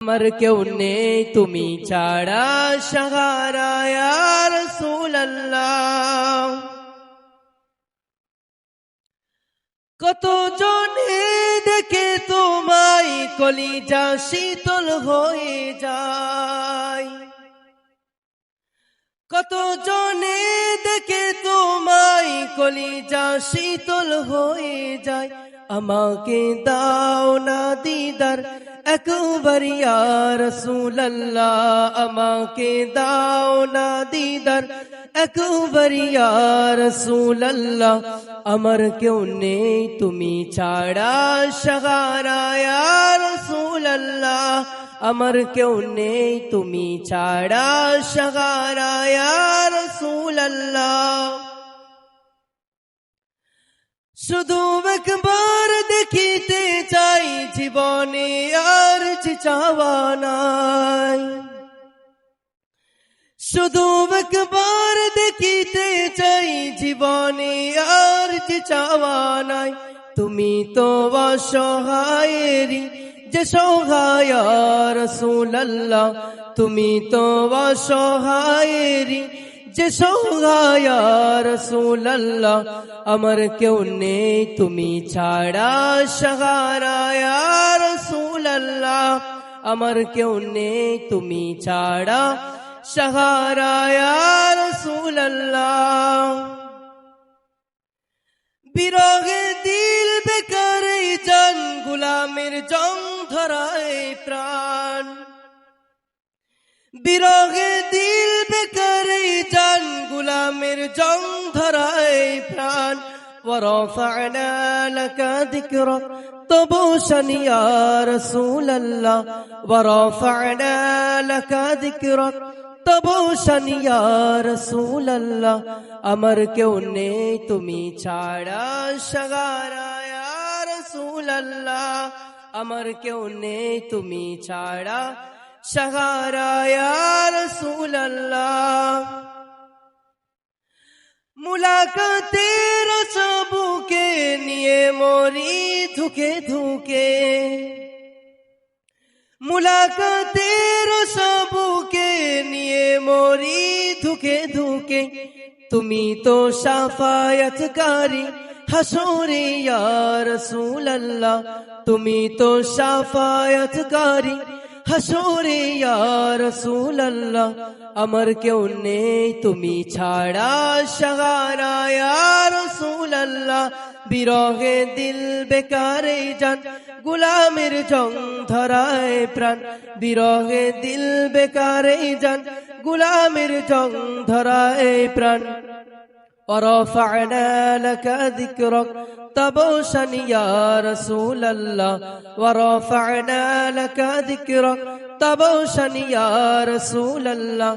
আমার কেউ নেই তুমি ছাড়া সাহারায়ার সুল্লাহ কত জনে দেখে তোমায় কলিজা শীতল হয়ে যায় কত জনে দেখে তোমায় কলিজা শীতল হয়ে যায় আমাকে দাও না দিদার, একবার রসুল্লাহ আমাকে দাও না দিদার, একবার রসুল্লাহ আমার কেউ নেই, তুমি ছাড়া সাহারায়া রসুল্লাহ আমার কেউ নেই, তুমি ছাড়া সাহারায়া রসুল্লাহ শুধু একবার দেখিতে চাই জীবনে আর চাওয়া নাই। শুধু একবার দেখিতে চাই জীবনে আর চাওয়া নাই। তুমি তো অসহায়েরই যে সহায় রসুল্লাহ তুমি তো অসহায়েরই যে রসুল্লাহ আমার কেউ নেই, তুমি ছাড়া সহারায় রসুল্লাহ আমার কেউ নেই, তুমি ছাড়া সহারায় রসুল্লাহ বিরহে দিল বেকারে জান গুলামের জং ধরায় প্রাণ। বিরহে দিল বেকারে জং ধরায় প্রাণ ورفعنا لك ذكرك طبوشا يا رسول الله ورفعنا لك ذكرك তবুশন ইয়া রাসূলুল্লাহ আমার কেউ নেই তুমি ছাড়া সাগারা ইয়া রাসূলুল্লাহ আমার কেউ নেই তুমি ছাড়া সাগারা ইয়া রাসূলুল্লাহ মুলাকাতের সবুকে নিয়ে মরি ধুকে ধুকে। মুলাকাতের সবুকে নিয়ে মরি ধুকে ধুকে। তুমি তো সাফায়াতকারী, হাসরে ইয়া রাসূলুল্লাহ। তুমি তো সাফায়াতকারী হাসরে রাসূলুল্লাহ, আমার কেউ নেই, তুমি ছাড়া ইয়া রাসূলুল্লাহ। বিরহে দিল বেকারে জান, গুলামের জং ধরায় প্রাণ। বিরহে দিল বেকারে জান, গুলামের জং ধরায় প্রাণ। ورفعنا لك ذكرك طبوشا يا رسول الله ورفعنا لك ذكرك طبوشا يا رسول الله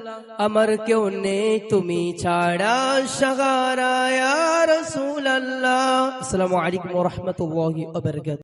আমার কেউ নেই তুমি ছাড়া সাগারা ইয়া রাসূলুল্লাহ আসসালামু আলাইকুম ওয়া রাহমাতুল্লাহি ওয়া বারাকাতুহু